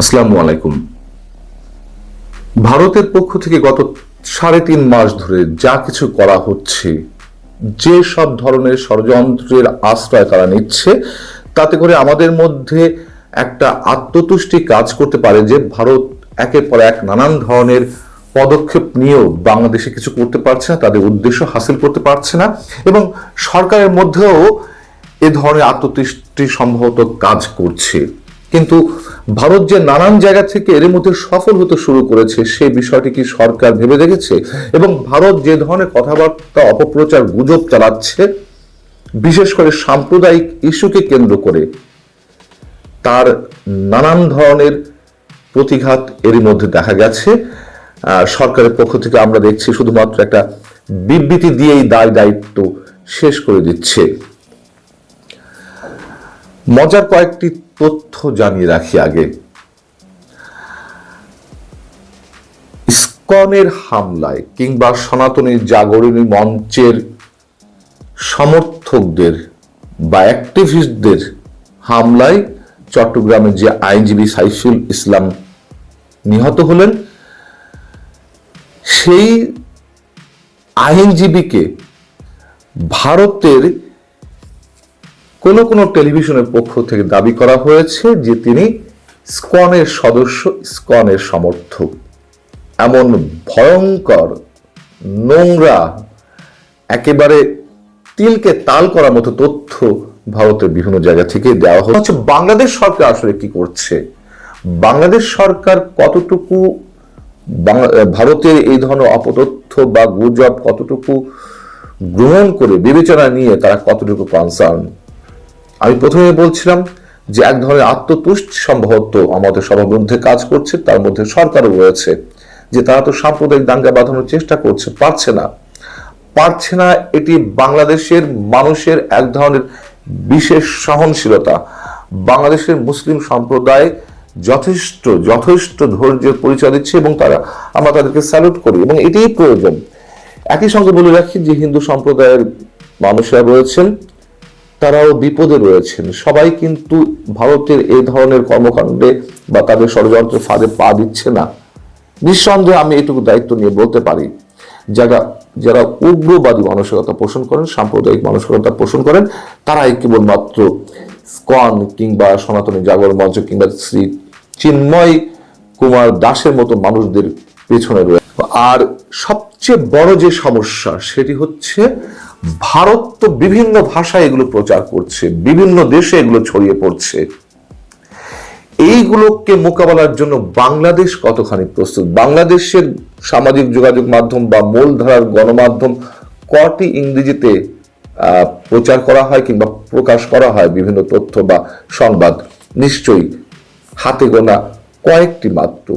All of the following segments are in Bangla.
আসসালামু আলাইকুম। ভারতের পক্ষ থেকে গত সাড়ে তিন মাস ধরে যা কিছু করা হচ্ছে, যে সব ধরনের ষড়যন্ত্রের আশ্রয় তারা নিচ্ছে, তাতে করে আমাদের মধ্যে একটা আত্মতুষ্টি কাজ করতে পারে যে ভারত একের পর এক নানান ধরনের পদক্ষেপ নিয়েও বাংলাদেশে কিছু করতে পারছে না, তাদের উদ্দেশ্য হাসিল করতে পারছে না এবং সরকারের মধ্যেও এ ধরনের আত্মতুষ্টি সম্ভবত কাজ করছে। কিন্তু ভারত যে নানান জায়গা থেকে এর মধ্যে সফল হতে শুরু করেছে, সেই বিষয়টি কি সরকার ভেবে দেখেছে? এবং ভারত যে ধরনের কথাবার্তা, অপপ্রচার গুজব চালাচ্ছে, বিশেষ করে সাম্প্রদায়িক ইস্যুকে কেন্দ্র করে, তার নানান ধরনের প্রতিঘাত এরই মধ্যে দেখা গেছে। সরকারের পক্ষ থেকে আমরা দেখছি শুধুমাত্র একটা বিবৃতি দিয়েই দায় দায়িত্ব শেষ করে দিচ্ছে। মজার কয়েকটি তথ্য জানিয়ে রাখি আগে। ইসকনের হামলায় কিংবা সনাতনী জাগরণী মঞ্চের সমর্থকদের বা অ্যাক্টিভিস্টদের হামলায় চট্টগ্রামের যে আইনজীবী সাইফুল ইসলাম নিহত হলেন, সেই আইনজীবীকে ভারতের কোনো কোনো টেলিভিশনের পক্ষ থেকে দাবি করা হয়েছে যে তিনি স্কনের সদস্য, স্কনের সমর্থক। এমন ভয়ঙ্কর নোংরা, একেবারে তিলকে তাল করার মতো তথ্য ভারতের বিভিন্ন জায়গা থেকে দেওয়া হচ্ছে। বাংলাদেশ সরকার আসলে কি করছে? বাংলাদেশ সরকার কতটুকু ভারতের এই ধরনের অপতথ্য বা গুজব কতটুকু গ্রহণ করে বিবেচনা নিয়ে তারা কতটুকু কনসার্ন আমি প্রথমে বলছিলাম যে এক ধরনের আত্মতুষ্টি সম্ভবত আমাদের সবার মধ্যে কাজ করছে, তার মধ্যে সরকারও রয়েছে, যে তারা তো সাম্প্রদায়িক দাঙ্গা বাঁধানোর চেষ্টা করছে, পারছে না। পারছে না এটি বাংলাদেশের মানুষের এক ধরনের বিশেষ সহনশীলতা। বাংলাদেশের মুসলিম সম্প্রদায় যথেষ্ট যথেষ্ট ধৈর্যের পরিচয় দিচ্ছে এবং তারা, আমরা তাদেরকে স্যালুট করি এবং এটাই প্রয়োজন। একই সঙ্গে বলে রাখি যে হিন্দু সম্প্রদায়ের মানুষরা রয়েছেন তারাও বিপদে রয়েছেন। সবাই কিন্তু ভারতের এই ধরনের কর্মকাণ্ডে বা তাদের ষড়যন্ত্রের ফাঁদে পা দিচ্ছে না। নিঃসন্দেহে আমি এটুকু দায়িত্ব নিয়ে বলতে পারি, যারা যারা উগ্রবাদী মানসিকতা পোষণ করেন, সাম্প্রদায়িক মানসিকতা পোষণ করেন, তারাই কেবলমাত্র স্কন কিংবা সনাতনী জাগরণ মঞ্চ কিংবা শ্রী চিন্ময় কুমার দাসের মতো মানুষদের পেছনে রয়েছে আর সবচেয়ে বড় যে সমস্যা, সেটি হচ্ছে ভারত তো বিভিন্ন ভাষায় এগুলো প্রচার করছে, বিভিন্ন দেশে এগুলো ছড়িয়ে পড়ছে। এইগুলোকে মোকাবেলার জন্য বাংলাদেশ কতখানি প্রস্তুত? বাংলাদেশের সামাজিক যোগাযোগ মাধ্যম বা মূলধারার গণমাধ্যম কটি ইংরেজিতে প্রচার করা হয় কিংবা প্রকাশ করা হয়? বিভিন্ন তথ্য বা সংবাদ নিশ্চয়ই হাতে গোনা কয়েকটি মাত্র,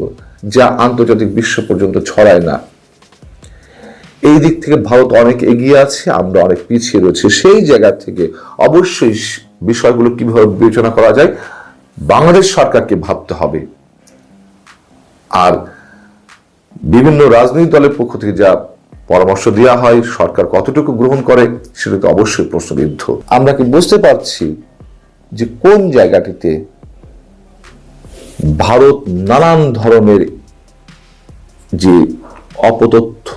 যা আন্তর্জাতিক বিশ্ব পর্যন্ত ছড়ায় না। এই দিক থেকে ভারত অনেক এগিয়ে আছে, আমরা অনেক পিছিয়ে রয়েছে। সেই জায়গা থেকে অবশ্যই বিষয়গুলো কীভাবে বিবেচনা করা যায়, বাংলাদেশ সরকারকে ভাবতে হবে। আর বিভিন্ন রাজনৈতিক দলের পক্ষ থেকে যা পরামর্শ দেওয়া হয়, সরকার কতটুকু গ্রহণ করে, সেটা তো অবশ্যই প্রশ্নবিদ্ধ। আমরা কি বুঝতে পারছি যে কোন জায়গাটিতে ভারত নানান ধরনের যে অপতথ্য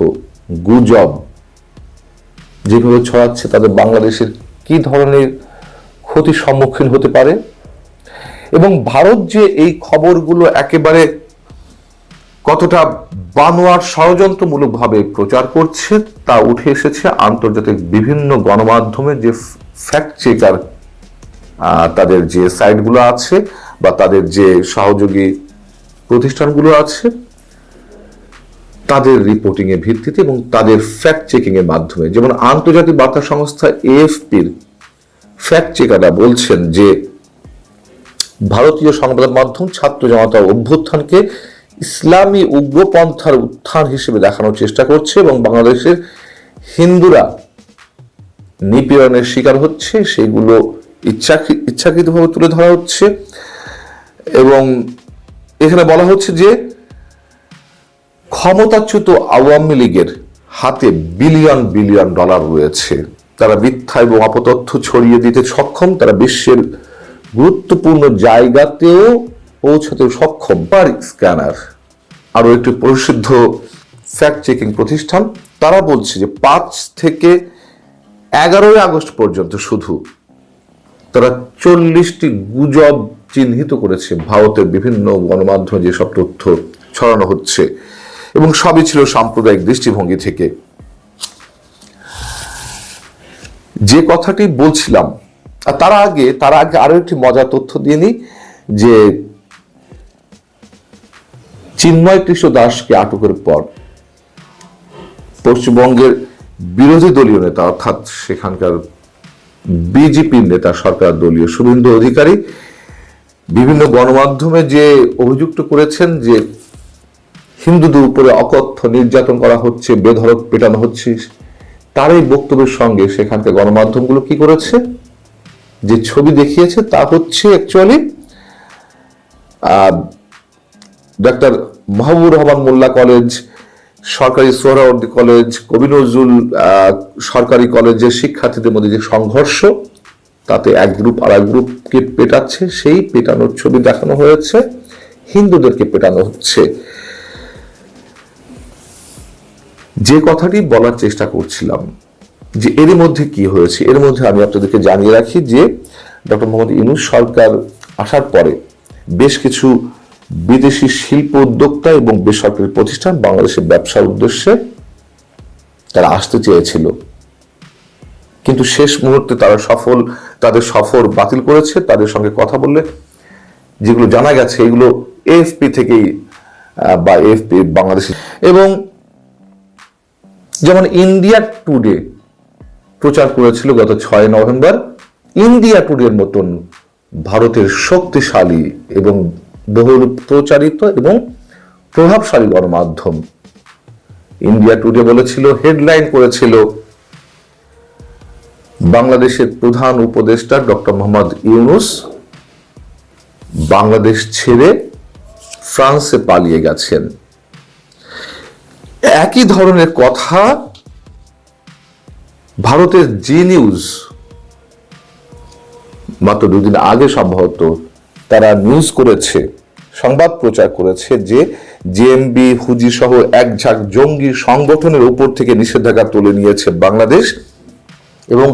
গুজব যেভাবে ছড়াচ্ছে তাদের বাংলাদেশের কি ধরনের ক্ষতির সম্মুখীন হতে পারে? এবং ভারত যে এই খবরগুলো একেবারে কতটা বানোয়ার ষড়যন্ত্রমূলকভাবে প্রচার করছে তা উঠে এসেছে আন্তর্জাতিক বিভিন্ন গণমাধ্যমে যে ফ্যাক্ট চেকার তাদের যে সাইটগুলো আছে বা তাদের যে সহযোগী প্রতিষ্ঠানগুলো আছে। তাদের রিপোর্টিং এর ভিত্তিতে এবং তাদের ফ্যাক্ট চেকিং এর মাধ্যমে। যেমন আন্তর্জাতিক বার্তা সংস্থা এএফপির ফ্যাক্ট চেকাররা বলছেন যে, ভারতীয় সংবাদ মাধ্যম ছাত্র জনতার অভ্যুত্থানকে ইসলামী উগ্রপন্থার উত্থান হিসেবে দেখানোর চেষ্টা করছে এবং বাংলাদেশের হিন্দুরা নিপীড়নের শিকার হচ্ছে, সেগুলো ইচ্ছাকৃ, ইচ্ছাকৃতভাবে তুলে ধরা হচ্ছে। এবং এখানে বলা হচ্ছে যে ক্ষমতাচ্যুত আওয়ামী লীগের হাতে বিলিয়ন বিলিয়ন ডলার রয়েছে। তারা মিথ্যা এবং অপতথ্য ছড়িয়ে দিতে সক্ষম, তারা বিশ্বের গুরুত্বপূর্ণ জায়গাতেও পৌঁছাতে সক্ষম। পার স্ক্যানার, আরও একটি প্রসিদ্ধ ফ্যাক্ট চেকিং প্রতিষ্ঠান, তারা বলছে যে পাঁচ থেকে এগারোই আগস্ট পর্যন্ত শুধু তারা চল্লিশটি গুজব চিহ্নিত করেছে। ভারতের বিভিন্ন গণমাধ্যমে যেসব তথ্য ছড়ানো হচ্ছে এবং সবই ছিল সাম্প্রদায়িক দৃষ্টিভঙ্গি থেকে। যে কথাটি বলছিলাম, আর তার আগে তার আগে আরও একটি মজার তথ্য দিয়ে নিই, যে চিন্ময় কৃষ্ণ দাসকে আটকের পর পশ্চিমবঙ্গের বিরোধী দলীয় নেতা, অর্থাৎ সেখানকার বিজেপির নেতা, সরকার দলীয় শুভেন্দু অধিকারী, বিভিন্ন গণমাধ্যমে যে অভিযুক্ত করেছেন যে হিন্দুদের উপরে অকথ্য নির্যাতন করা হচ্ছে বেধরক পেটানো হচ্ছে। তার এই বক্তব্যের সঙ্গে সেখানকার গণমাধ্যমগুলো কি করেছে? যে ছবি দেখিয়েছে তা হচ্ছে actually doctor Mahbubur Rahman Molla college, সরকারি সোহরাওয়ার্দী কলেজ, কবি নজরুল সরকারি কলেজের শিক্ষার্থীদের মধ্যে যে সংঘর্ষ, তাতে এক গ্রুপ আর এক গ্রুপকে পেটাচ্ছে, সেই পেটানোর ছবি দেখানো হয়েছে, হিন্দুদেরকে পেটানো হচ্ছে। যে কথাটি বলার চেষ্টা করছিলাম, যে এর মধ্যে কি হয়েছে, এর মধ্যে আমি আপনাদেরকে জানিয়ে রাখি যে ডক্টর মোহাম্মদ ইউনুস সরকার আসার পরে বেশ কিছু বিদেশি শিল্প উদ্যোক্তা এবং বেসরকারি প্রতিষ্ঠান বাংলাদেশের ব্যবসার উদ্দেশ্যে তারা আসতে চেয়েছিল। কিন্তু শেষ মুহূর্তে তারা সফল, তাদের সফর বাতিল করেছে, তাদের সঙ্গে কথা বললে যেগুলো জানা গেছে, এগুলো এএফপি থেকেই বা এএফপি বাংলাদেশি। এবং যেমন ইন্ডিয়া টুডে প্রচার করেছিল গত ছয় নভেম্বর। ইন্ডিয়া টুডের মতন ভারতের শক্তিশালী এবং বহুল প্রচারিত এবং প্রভাবশালী গণমাধ্যম ইন্ডিয়া টুডে বলেছিল হেডলাইন করেছিল বাংলাদেশের প্রধান উপদেষ্টা ডক্টর মোহাম্মদ ইউনুস, বাংলাদেশ ছেড়ে ফ্রান্সে পালিয়ে গেছেন। একই ধরনের কথা ভারতের জি নিউজ মাত্র দুদিন আগে সম্ভবত তারা নিউজ করেছে, সংবাদ প্রচার করেছে যে জেএমবি হুজি সহ এক ঝাঁক জঙ্গি সংগঠনের উপর থেকে নিষেধাজ্ঞা তুলে নিয়েছে বাংলাদেশ। এবং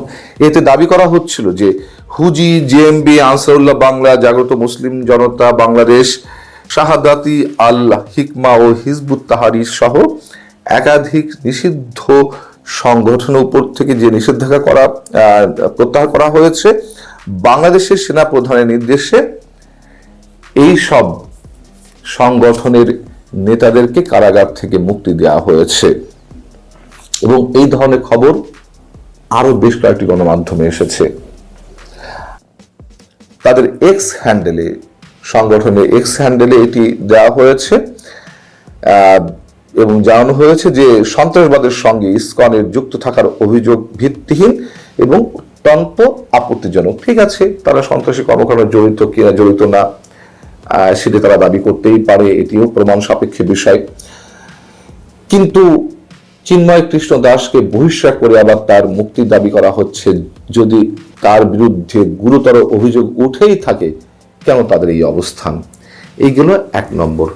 এতে দাবি করা হচ্ছিল যে হুজি জেএমবি, আনসারুল্লাহ বাংলা, জাগ্রত মুসলিম জনতা, বাংলাদেশ শাহাদাতি আল হিকমা ও হিজবুত তাহারি সহ একাধিক নিষিদ্ধ সংগঠনের উপর থেকে যে নিষেধাজ্ঞা করা প্রত্যাহার করা হয়েছে, বাংলাদেশের সেনা প্রধানের নির্দেশে এই সব সংগঠনের নেতাদেরকে কারাগার থেকে মুক্তি দেওয়া হয়েছে। এবং এই ধরনের খবর আরও বেশ কয়েকটি গণমাধ্যমে এসেছে। তাদের এক্স হ্যান্ডেলে সংগঠনের এক্স হ্যান্ডেলে এটি দেওয়া হয়েছে এবং জানানো হয়েছে যে সন্ত্রাসবাদের সঙ্গে ইসকনের যুক্ত থাকার অভিযোগ ভিত্তিহীন এবং অত্যন্ত আপত্তিজনক। ঠিক আছে, তারা সন্ত্রাসী কর্মকাণ্ড জড়িত কিনা, জড়িত না সেটি তারা দাবি করতেই পারে, এটিও প্রমাণ সাপেক্ষে বিষয়। কিন্তু চিন্ময় কৃষ্ণ দাসকে বহিষ্কার করে আবার তার মুক্তি দাবি করা হচ্ছে যদি তার বিরুদ্ধে গুরুতর অভিযোগ উঠেই থাকে কেন তাদের এই অবস্থান? এইগুলো এক নম্বর।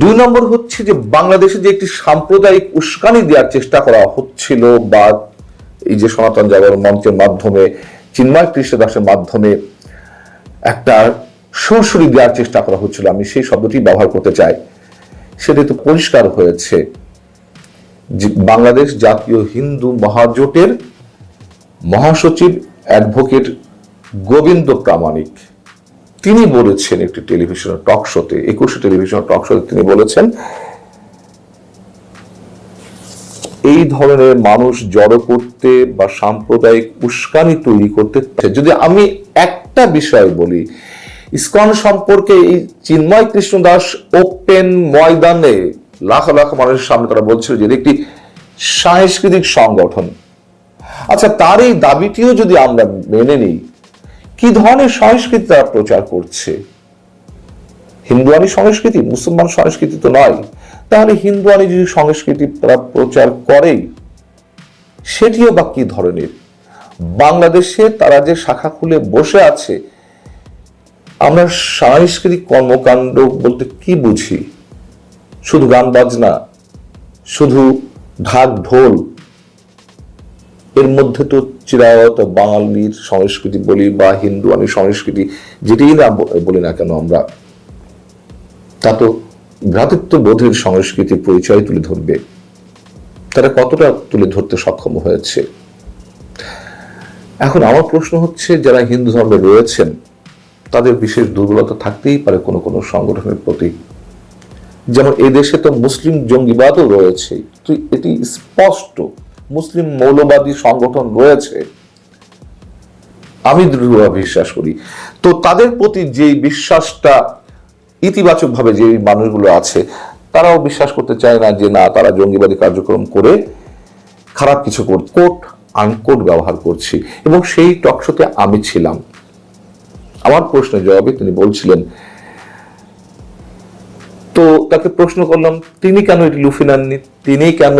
দুই নম্বর হচ্ছে যে বাংলাদেশে যে একটি সাম্প্রদায়িক উস্কানি দেওয়ার চেষ্টা করা হচ্ছিল বা এই যে সনাতন জাগরণ মঞ্চের মাধ্যমে, চিন্ময় কৃষ্ণ দাসের মাধ্যমে একটা সুরসুরি দেওয়ার চেষ্টা করা হচ্ছিল। আমি সেই শব্দটি ব্যবহার করতে চাই। সেটি তো পরিষ্কার হয়েছে বাংলাদেশ জাতীয় হিন্দু মহাজোটের মহাসচিব অ্যাডভোকেট গোবিন্দ প্রামাণিক। তিনি বলেছেন একটি টেলিভিশনের টক শোতে একুশে টেলিভিশন টক শোতে তিনি বলেছেন, এই ধরনের মানুষ জড়ো করতে বা সাম্প্রদায়িক উস্কানি তৈরি করতে যদি আমি একটা বিষয় বলি, ইসকন সম্পর্কে এই চিন্ময় কৃষ্ণ দাস ওপেন ময়দানে লাখ লাখ মানুষের সামনে তারা বলছিল যে একটি সাংস্কৃতিক সংগঠন। আচ্ছা তার এই দাবিটিও যদি আমরা মেনে নিই কি ধরনের সংস্কৃতি তারা প্রচার করছে? হিন্দুয়ানি সংস্কৃতি, মুসলমান সংস্কৃতি তো নয়। তাহলে হিন্দুয়ানি যদি সংস্কৃতি তারা প্রচার করে সেটিও বা কি ধরনের? বাংলাদেশে তারা যে শাখা খুলে বসে আছে, আমরা সাংস্কৃতিক কর্মকাণ্ড বলতে কি বুঝি? শুধু গান বাজনা? শুধু ঢাক ঢোল? এর মধ্যে তো চিরায়ত বাঙালির সংস্কৃতি বলি বা হিন্দু আমি সংস্কৃতি, যেটাই না বলি না কেন আমরা, তা তো ভ্রাতৃত্ব বোধের সংস্কৃতির পরিচয় তুলে ধরবে। তারা কতটা তুলে ধরতে সক্ষম হয়েছে? এখন আমার প্রশ্ন হচ্ছে, যারা হিন্দু ধর্মে রয়েছেন, তাদের বিশেষ দুর্বলতা থাকতেই পারে কোনো কোনো সংগঠনের প্রতি। যেমন এদেশে তো মুসলিম জঙ্গিবাদও রয়েছে। এটি স্পষ্ট। মুসলিম মৌলবাদী সংগঠন রয়েছে, আমি দৃঢ়ভাবে বিশ্বাস করি। তো তাদের প্রতি যে বিশ্বাসটা ইতিবাচকভাবে যে মানুষগুলো আছে, তারাও বিশ্বাস করতে চায় না যে না, তারা জঙ্গিবাদী কার্যক্রম করে খারাপ কিছু কোট আনকোট ব্যবহার করছি। এবং সেই টকশোতে আমি ছিলাম। আমার প্রশ্নের জবাবে তিনি বলছিলেন, তো তাকে প্রশ্ন করলাম, তিনি কেন এটি লুফে নেননি? তিনি কেন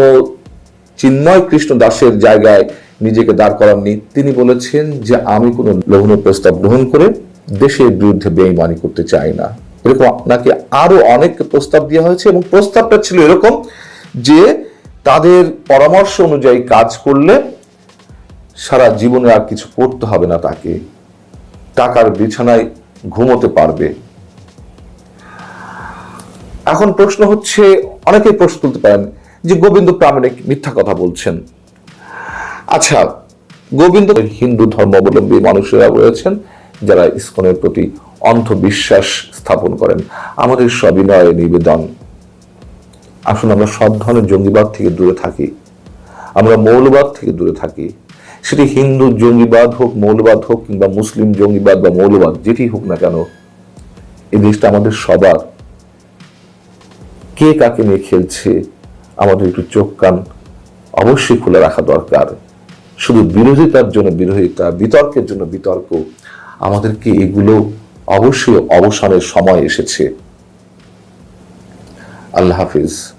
চিন্ময় কৃষ্ণ দাসের জায়গায় নিজেকে দাঁড় করাননি। তিনি বলেছেন যে, আমি কোনো লগ্ন প্রস্তাব গ্রহণ করে দেশের বিরুদ্ধে বেইমানি করতে চাই না। এরকম আপনাকে আরও অনেক প্রস্তাব দেওয়া হয়েছে এবং প্রস্তাবটা ছিল এরকম যে, তাদের পরামর্শ অনুযায়ী কাজ করলে সারা জীবনে আর কিছু করতে হবে না তাকে। টাকার বিছানায় ঘুমোতে পারবে। এখন প্রশ্ন হচ্ছে, অনেকেই প্রশ্ন তুলতে পারেন যে গোবিন্দ প্রামাণিক মিথ্যা কথা বলছেন। আচ্ছা গোবিন্দ হিন্দু ধর্মাবলম্বী মানুষেরা রয়েছেন, যারা ইসকনের প্রতি অন্ধবিশ্বাস স্থাপন করেন। আমাদের সবিনয় নিবেদন। আসুন আমরা সব ধরনের জঙ্গিবাদ থেকে দূরে থাকি। আমরা মৌলবাদ থেকে দূরে থাকি। সেটি হিন্দু জঙ্গিবাদ হোক, মৌলবাদ হোক, কিংবা মুসলিম জঙ্গিবাদ বা মৌলবাদ, যেটি হোক না কেন, এই দেশটা আমাদের সবার। কে কাকে নিয়ে খেলছে আমাদের একটু চোখ, কান অবশ্যই খুলে রাখা দরকার। শুধু বিরোধিতার জন্য বিরোধিতা, বিতর্কের জন্য বিতর্ক, আমাদেরকে এগুলো অবশ্যই অবসানের সময় এসেছে। আল্লাহ হাফিজ।